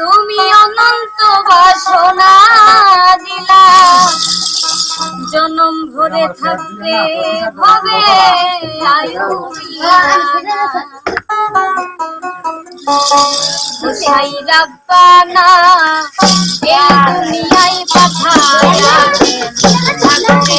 তুমি অনন্ত বাসনা দিলা। জনম ভরে থাকতে হবে আয়ু গোসাই রাব্বানা এ দুনিয়ায় পাঠায়া থাকতে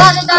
ら れ